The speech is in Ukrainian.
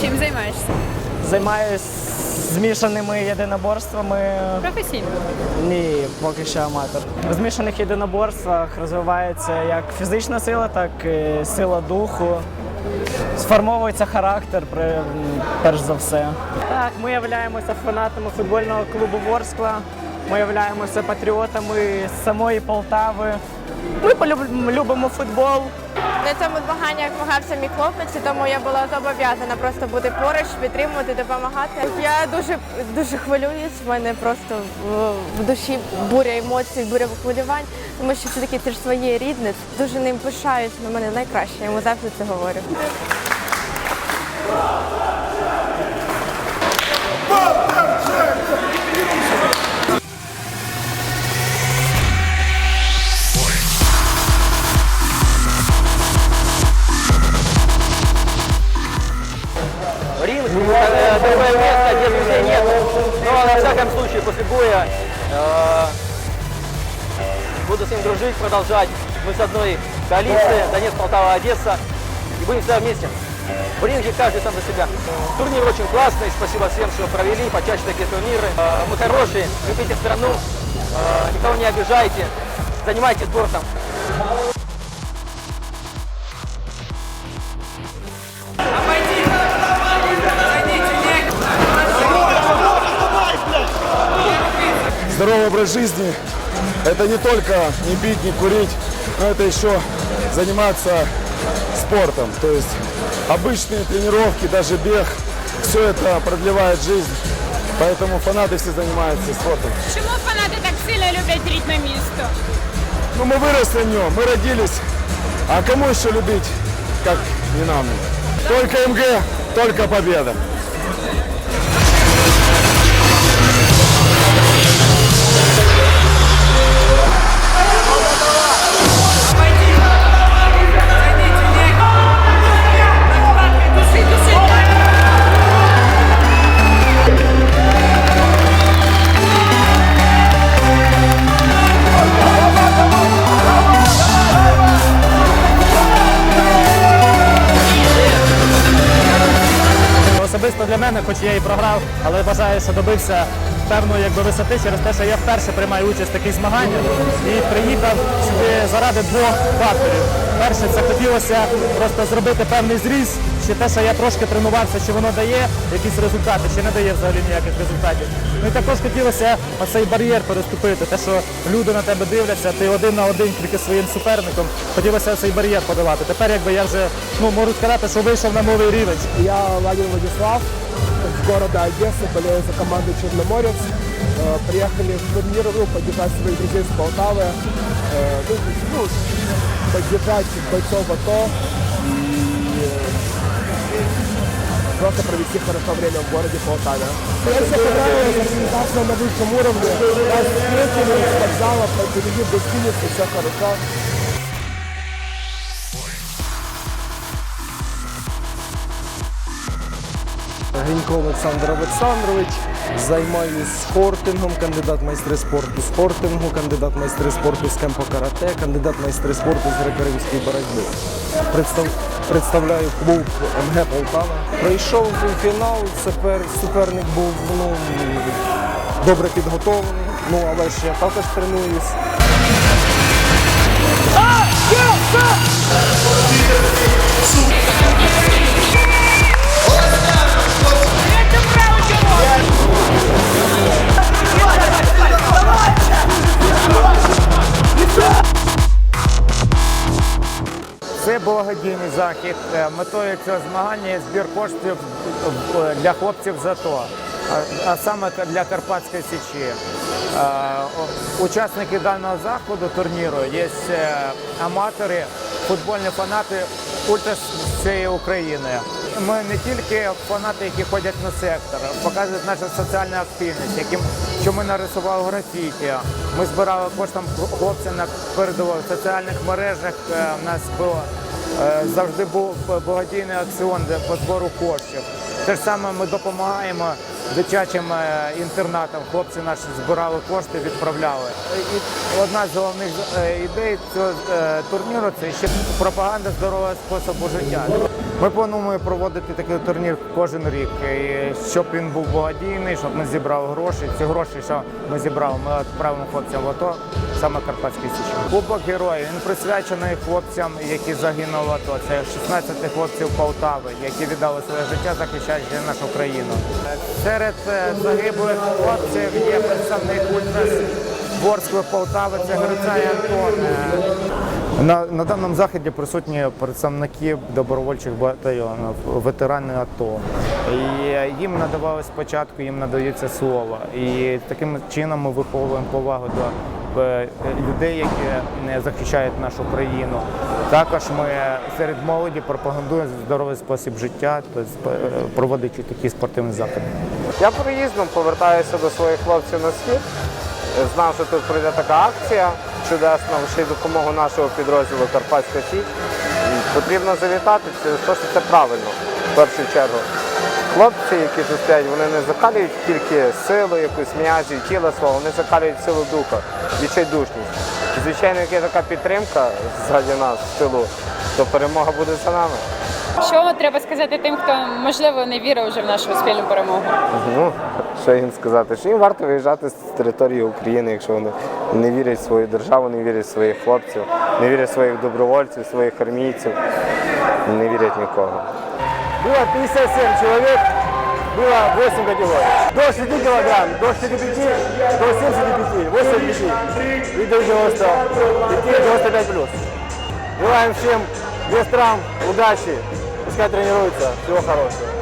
Чим займаєшся? Займаюсь змішаними єдиноборствами. Професійно. Ні, поки що аматор. В змішаних єдиноборствах розвивається як фізична сила, так і сила духу. Сформовується характер, перш за все. Так, ми являємося фанатами футбольного клубу Ворскла. Ми являємося патріотами з самої Полтави. Ми полюб- любимо футбол. На цьому змаганні змагався мій хлопець, тому я була зобов'язана просто бути поруч, підтримувати, допомагати. Я дуже дуже хвилююсь. в мене просто в, в душі буря емоцій, буря хвилювань, тому що це таке це ж своє рідне. Дуже ним пишаюсь. На мене найкраще. Я йому завжди це говорю. Всяком случае, после боя э, буду с ним дружить, продолжать. Мы с одной коалиции, Донецк, Полтава, Одесса. И будем всегда вместе. В ринге каждый сам за себя. Турнир очень классный, спасибо всем, что провели, почаще такие турниры. Э, Мы хорошие, любите страну, э, никого не обижайте, занимайтесь спортом. Здоровый образ жизни – это не только не пить, не курить, но это еще заниматься спортом. То есть обычные тренировки, даже бег, все это продлевает жизнь. Поэтому фанаты все занимаются спортом. Чому фанати так сильно люблять рідне місто? Ну, мы выросли в нем, мы родились. А кому еще любить, как не нам? Только МГ, только победа. Особисто для мене, хоч я і програв, але вважаю, що добився певної якби, висоти через те, що я вперше приймаю участь в таких змаганнях і приїхав сюди заради двох факторів. Перше, це хотілося просто зробити певний зріз, чи те, що я трошки тренувався, чи воно дає якісь результати, чи не дає взагалі ніяких результатів. Ну і також хотілося оцей бар'єр переступити, те, що люди на тебе дивляться, ти один на один тільки зі своїм суперником. Хотілося цей бар'єр подолати. Тепер якби я вже ну можу сказати, що вийшов на новий рівень. Я Владимир Владислав из города Одессы, болею за команду Черноморец. Э, Приехали в турнир, ну, поддержать своих друзей с Полтавы, э, ну, ну, поддержать бойцов АТО и э, просто провести хорошо время в городе Полтаве. Мне все понравилось, на высшем уровне. Нас встретили с вокзала, привели в гостиницу, все хорошо. Грінько Олександр Олександрович. Займаюсь спортингом, кандидат майстри спорту спортингу, кандидат майстри спорту з кемпо карате, кандидат майстри спорту з греко-римської боротьби. Представ... Представляю клуб МГ Полтава. Прийшов у фінал, супер... суперник був ну, добре підготовлений, ну але ж я також тренуюсь. Це благодійний захід. Е, Метою цього змагання є збір коштів е, для хлопців з АТО, а- саме для Карпатської Січі. Е, Учасники даного заходу турніру є аматори, футбольні фанати ультра всієї України. Ми не тільки фанати, які ходять на сектор, показують нашу соціальну активність, яким що ми нарисували графіті. Ми збирали коштом хлопців на передову в соціальних мережах. е, У нас було е, завжди був благодійний акціон по збору коштів. Те ж саме ми допомагаємо дитячим е, інтернатам. Хлопці наші збирали кошти, відправляли. І одна з головних е, ідей цього е, турніру це ще пропаганда здорового способу життя. Ми плануємо проводити такий турнір кожен рік, і щоб він був благодійний, щоб ми зібрали гроші. Ці гроші, що ми зібрали, ми відправимо хлопцям в АТО, саме Карпатський Січі. Кубок героїв він присвячений хлопцям, які загинули в АТО. Це 16 хлопців Полтави, які віддали своє життя, захищаючи нашу країну. Серед е, загиблих хлопців є представник ультрас Борської Полтави, це Грицай Антон. Е, На, на даному заході присутні представники добровольчих батальйонів, ветерани АТО. І е, їм надавали спочатку, їм надається слово. І таким чином ми виховуємо повагу до е, людей, які не захищають нашу країну. Також ми серед молоді пропагандуємо здоровий спосіб життя, тобто е, проводячи такі спортивні заходи. Я проїздом повертаюся до своїх хлопців на схід. Знав, що тут пройде така акція чудесна, ще й допомогу нашого підрозділу Карпатська Січ. Потрібно завітати, це то, що це правильно в першу чергу. Хлопці, які тут стоять, вони не закалюють тільки силу, якусь м'язів, тіла свого, вони закалюють силу духа, відчайдушність. Звичайно, як є така підтримка ззаді нас в тилу, то перемога буде за нами. Що треба сказати тим, хто можливо не вірив вже в нашу спільну перемогу? Ну, що їм сказати? Що їм варто виїжджати з території України, якщо вони не вірять в свою державу, не вірять в своїх хлопців, не вірять в своїх добровольців, своїх армійців, не вірять нікого. Было 57 человек, было 8 категорий. До 60 килограмм, до 65, до 75, 85 и до 90, и 95 плюс. Желаем всем без травм, удачи, пускай тренируется. всего хорошего.